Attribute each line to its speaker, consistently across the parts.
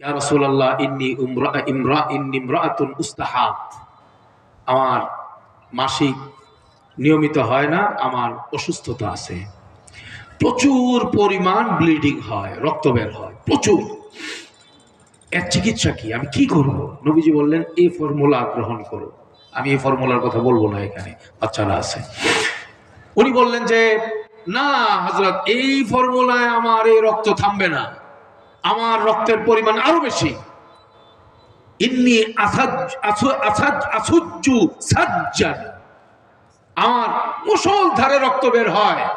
Speaker 1: ইয়া রাসূলুল্লাহ ইন্নী উমরা ইমরা ইন্নী ইমরাআতুন উস্তাহাব আমার মাসিক নিয়মিত হয় না, আমার অসুস্থতা আছে। প্রচুর পরিমাণ ব্লিডিং হয়, রক্ত বের হয়, প্রচুর। এর চিকিৎসা কি? আমি কি করব? নবীজি বললেন এই ফর্মুলা গ্রহণ করো। আমি এই ফর্মুলার কথা বলব না এখানে, বাচ্চারা আছে। উনি বললেন যে, না হজরত এই ফর্মুলায় আমার এই রক্ত থামবে না। আমার রক্তের পরিমাণ আরও বেশি। ইন্নি আসুজ্জু সাজ্জান। আমার মুসল ধারে রক্ত বের হয়।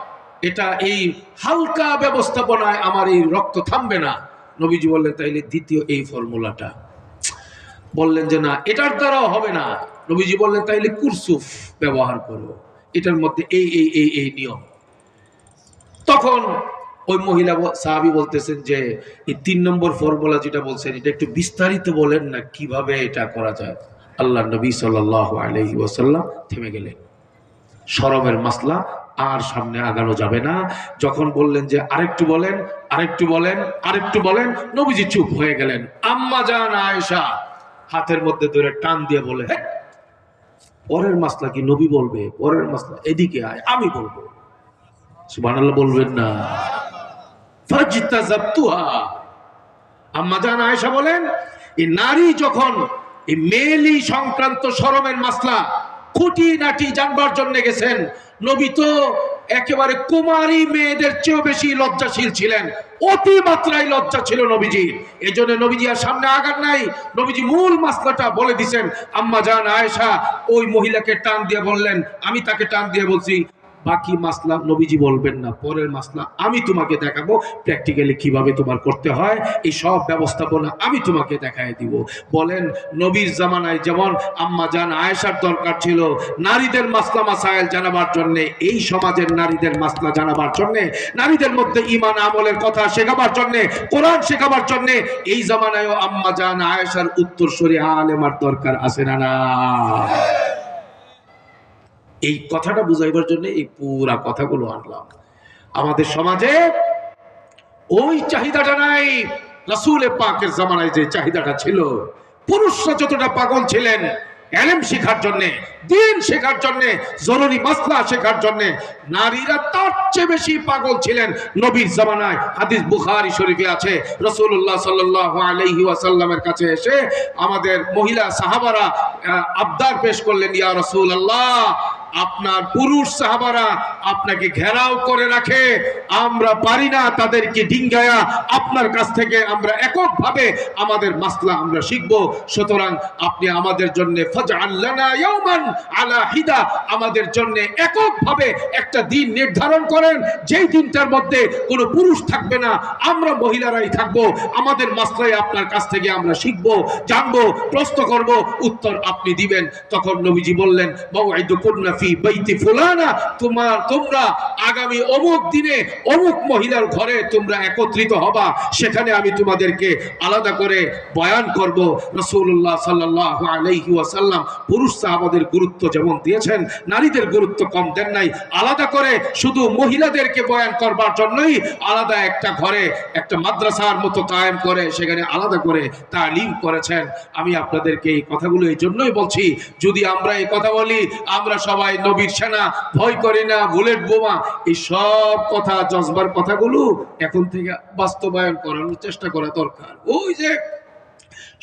Speaker 1: এটা এই হালকা ব্যবস্থাপনায় আমার এই রক্ত থামবে না। নবীজি বললেন, তাইলে দ্বিতীয় এই ফর্মুলাটা। বললেন যে না, এটার দ্বারাও হবে না। নবীজি বললেন, তাইলে কুরসুফ ব্যবহার করো। এটার মধ্যে এই এই এই নিয়ম। তখন ওই মহিলা সাহাবী বলতেছেন যে এই তিন নম্বর ফর্মুলা যেটা বলছেন এটা একটু বিস্তারিত বলেন না কীভাবে এটা করা যায়। আল্লাহ নবী সাল্লাহ আলহি ওয়াসাল্লাম থেমে গেলেন। সরমের মাসলা আর সামনে আগানো যাবে না। যখন বললেন যে আরেকটু বলেন আরেকটু বলেন আরেকটু বলেন নবীজি চুপ হয়ে গেলেন। আম্মা জান আয়েশা হাতের মধ্যে ধরে টান দিয়ে বলে "হেৎ, পরের মাসলা কি নবী বলবে? পরের মাসলা এদিকে আয় আমি বলব। সুবহানাল্লাহ বলবেন না। ফাজতাযাবতুহা আম্মা আয়েশা বলেন, এই নারী যখন এই মেলি সংক্রান্ত শরমের মাসলা খুঁটি নাটি জানবার জন্য গেছেন, নবী তো একেবারে কুমারী মেয়েদের চেয়েও বেশি লজ্জাশীল ছিলেন অতি মাত্রায় লজ্জা ছিল নবীজি। এই জন্য নবীজি আর সামনে আগার নাই, নবীজি মূল মাসলাটা বলে দিছেন, আম্মা জান আয়েশা ওই মহিলাকে টান দিয়ে বললেন, আমি তাকে টান দিয়ে বলছি বাকি মাসলা নবীজি বলবেন না, পরের মাসলা আমি তোমাকে দেখাবো প্র্যাকটিক্যালি কীভাবে তোমার করতে হয়, এই সব ব্যবস্থাপনা আমি তোমাকে দেখায় দিব। বলেন, নবীর জামানায় যেমন আম্মা জান আয়েশার দরকার ছিল, নারীদের মাসলা মাসাইল জানাবার জন্য, এই সমাজের নারীদের মাসলা জানাবার জন্য, নারীদের মধ্যে ইমান আমলের কথা শেখাবার জন্য, কোরআন শেখাবার জন্য, এই জামানায়ও আম্মা জান আয়েশার উত্তরসূরি আলেমার দরকার আছে না না? এই কথাটা বুঝাইবার জন্য এই পুরা কথাগুলো আনলাম। আমাদের সমাজে ওই চাহিদাটা নাই রাসূলে পাকের জামানায় যে চাহিদাটা ছিল, পুরুষরা যতটা পাগল ছিলেন, এলেম শেখার জন্যে, দিন শেখার জন্যে জরুরি মাসলা শেখার জন্যে, নারীরা তার চেয়ে বেশি পাগল ছিলেন নবীর জামানায়। হাদিস বুখারি শরীফে আছে রসুল্লাহ কাছে এসে আমাদের মহিলা সাহাবারা আবদার পেশ করলেন, ইয়া রসুল আল্লাহ আপনার পুরুষ সাহাবারা আপনাকে ঘেরাও করে রাখে। আমরা পারি না তাদেরকে ডিঙ্গায়া। আপনার কাছ থেকে আমরা এককভাবে আমাদের মাসলা আমরা শিখব। সুতরাং আপনি আমাদের জন্য আলা হিদা। আমাদের জন্য এককভাবে একটা দিন নির্ধারণ করেন। যেই দিনটার মধ্যে কোনো পুরুষ থাকবে না, আমরা মহিলারাই থাকব। আমাদের মাসলাই আপনার কাছ থেকে আমরা শিখব, জানব, প্রশ্ন করব, উত্তর আপনি দিবেন। তখন নবীজি বললেন মাওয়াইদুকুন্না তোমার আগামী অমুক দিনে অমুক মহিলার ঘরে তোমরা একত্রিত হবা। সেখানে আমি তোমাদেরকে আলাদা করে বয়ান করব। পুরুষ সাহাবাদের গুরুত্ব যেমন দিয়েছেন, নারীদের গুরুত্ব কম দেন নাই। আলাদা করে শুধু মহিলাদেরকে বয়ান করবার জন্যই আলাদা একটা ঘরে, একটা মাদ্রাসার মতো কায়েম করে সেখানে আলাদা করে তালিম করেছেন। আমি আপনাদেরকে এই কথাগুলো এই জন্যই বলছি, যদি আমরা এই কথা বলি, আমরা সবাই নবীর সেনা ভয় করে না, বুলেট বোমা। এই সব কথা, জজবার কথাগুলো এখন থেকে বাস্তবায়ন করানোর চেষ্টা করা দরকার। ওই যে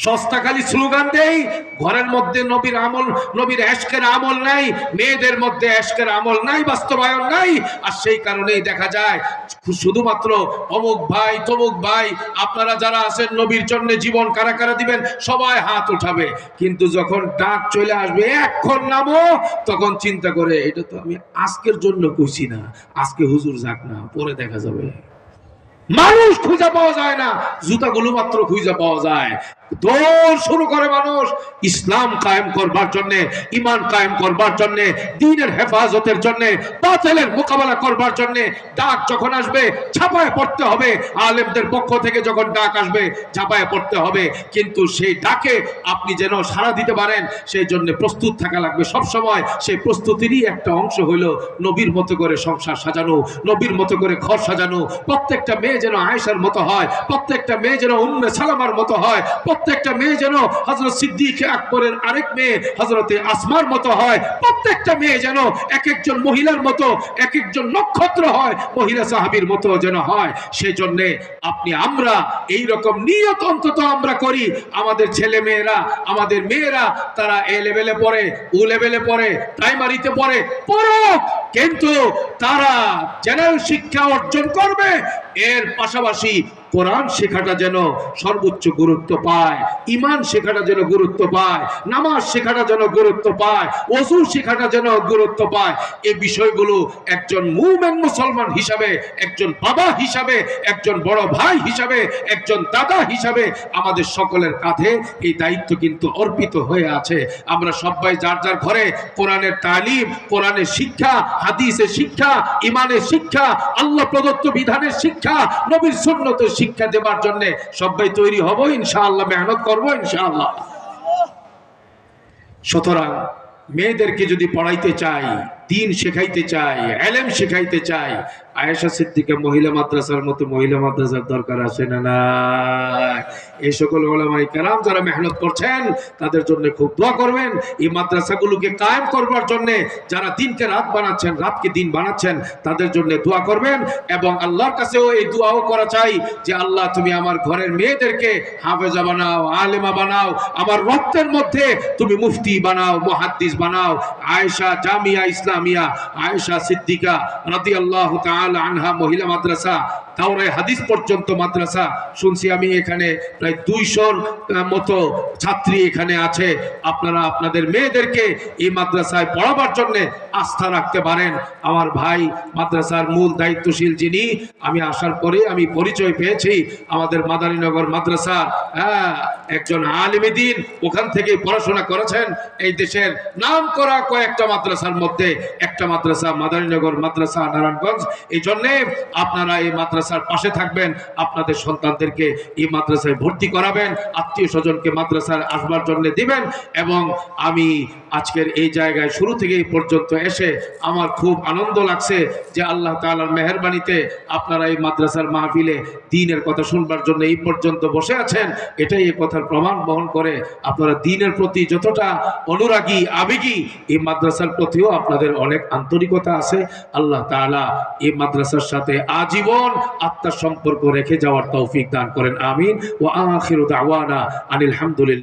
Speaker 1: সস্তা খালি স্লোগান দেই, ঘরের মধ্যে নবীর আমল, নবীর এশকের আমল নাই, মেয়েদের মধ্যে এশকের আমল নাই, বাস্তবায়ন নাই, আর সেই কারণেই দেখা যায়, শুধুমাত্র অমুক ভাই, তমুক ভাই, আপনারা যারা আছেন নবীর জন্য জীবন কারা কারা দিবেন, সবাই হাত উঠাবে। কিন্তু যখন ডাক চলে আসবে এখন নামো, তখন চিন্তা করে, এটা তো আমি আজকের জন্য কইছি না, আজকে হুজুর যাক না, পরে দেখা যাবে। মানুষ খুঁজে পাওয়া যায় না, জুতাগুলো মাত্র খুঁজে পাওয়া যায়। দৌড় শুরু করে মানুষ। ইসলাম কায়েম করবার জন্য ইমান কায়েম করবার জন্য, দিনের হেফাজতের জন্য, বাতিলের মোকাবেলা করবার জন্য ডাক যখন আসবে ছাপায় পড়তে হবে। আলেমদের পক্ষ থেকে যখন ডাক আসবে ছাপায় পড়তে হবে। কিন্তু সেই ডাকে আপনি যেন সাড়া দিতে পারেন, সেই জন্য প্রস্তুত থাকা লাগবে। সব সময় সেই প্রস্তুতিরই একটা অংশ হলো নবীর মতো করে সংসার সাজানো, নবীর মতো করে ঘর সাজানো। প্রত্যেকটা মেয়ে যেন আয়েশার মতো হয়, প্রত্যেকটা মেয়ে যেন উম্মে সালামার মতো হয় প্রত্যেকটা মেয়ে যেন হজরত সিদ্দিক আকবরের আরেক মেয়ে হজরতে আসমার মতো হয়, প্রত্যেকটা মেয়ে যেন এক একজন মহিলার মতো, এক একজন নক্ষত্র হয়, মহিলা সাহাবীর মতো যেন হয়। সেই জন্যে আপনি আমরা এই রকম নিয়ত অন্তত আমরা করি। আমাদের ছেলে মেয়েরা আমাদের মেয়েরা, তারা এ লেভেলে পড়ে উ লেভেলে পড়ে, প্রাইমারিতে পড়ে, পড়ুক। কিন্তু তারা জেনারেল শিক্ষা অর্জন করবে। এর পাশাপাশি কোরআন শেখাটা যেন সর্বোচ্চ গুরুত্ব পায় ইমান শেখাটা যেন গুরুত্ব পায়, নামাজ শেখাটা যেন গুরুত্ব পায় ওজু শেখাটা যেন গুরুত্ব পায় এই বিষয়গুলো একজন মুমেন মুসলমান হিসাবে, একজন বাবা হিসাবে, একজন বড় ভাই হিসাবে, একজন দাদা হিসাবে আমাদের সকলের কাঁধে এই দায়িত্ব কিন্তু অর্পিত হয়ে আছে। আমরা সবাই যার যার ঘরে কোরআনের তালিম, কোরআনের শিক্ষা, হাদিসের শিক্ষা ইমানের শিক্ষা, আল্লাহ প্রদত্ত বিধানের শিক্ষা, নবীর সুন্নতের শিক্ষা দেবার জন্য সবাই তৈরি হব, ইনশাআল্লাহ, মেহনত করব, ইনশাআল্লাহ। সুতরাং মেয়েদেরকে যদি পড়াইতে চাই দিন শেখাইতে চাই এলেম শেখাইতে চাই আয়েশা সিদ্দিকা মহিলা মাদ্রাসার মতো মহিলা মাদ্রাসার দরকার আছে না না এই সকল ওলামাই কারাম যারা মেহনত করছেন, তাদের জন্য খুব দোয়া করবেন। এই মাদ্রাসাগুলোকে কায়েম করবার জন্য যারা দিনকে রাত বানাচ্ছেন, রাতকে দিন বানাচ্ছেন, তাদের জন্য দোয়া করবেন এবং আল্লাহর কাছেও এই দোয়াও করা চাই যে, আল্লাহ, তুমি আমার ঘরের মেয়েদেরকে হাফেজা বানাও, আলেমা বানাও, আমার রক্তের মধ্যে তুমি মুফতি বানাও, মুহাদ্দিস বানাও। আয়েশা জামিয়া ইসলামিয়া আয়েশা সিদ্দিকা রাদিয়াল্লাহু তাআলা আনহা, মহিলা মাদ্রাসা তাওরে হাদিস পর্যন্ত মাদ্রাসা। শুনছি আমি এখানে প্রায় দুইশোর মতো ছাত্রী এখানে আছে। আপনারা আপনাদের মেয়েদেরকে এই মাদ্রাসায় পড়াবার জন্য আস্থা রাখতে পারেন। আমার ভাই মাদ্রাসার মূল দায়িত্বশীল যিনি, আমি আসার পরে আমি পরিচয় পেয়েছি। আমাদের মাদারীনগর মাদ্রাসা হ্যাঁ একজন আলিমেদিন ওখান থেকে পড়াশোনা করেছেন, এই দেশের নাম করা কয়েকটা মাদ্রাসার মধ্যে, একটা মাদ্রাসা মাদারীনগর মাদ্রাসা নারায়ণগঞ্জ, এই জন্যে আপনারা এই মাদ্রাসার পাশে থাকবেন, আপনাদের সন্তানদেরকে এই মাদ্রাসায় ভর্তি করাবেন, আত্মীয় স্বজনকে মাদ্রাসায় আসবার জন্য দিবেন এবং আমি আজকের এই জায়গায় শুরু থেকে এই পর্যন্ত এসে আমার খুব আনন্দ লাগছে যে আল্লাহ তাআলার মেহরবানিতে আপনারা এই মাদ্রাসার মাহফিলে দিনের কথা শুনবার জন্য এই পর্যন্ত বসে আছেন, এটাই এই কথার প্রমাণ বহন করে আপনারা দিনের প্রতি যতটা অনুরাগী, আবেগী, এই মাদ্রাসার প্রতিও আপনাদের অনেক আন্তরিকতা আছে। আল্লাহ তালা এই মাদ্রাসার সাথে আজীবন আত্মার সম্পর্ক রেখে যাওয়ার তৌফিক দান করেন। আমিন। ও আখির দাওয়ানা আনিল হামদুলিল্লাহ।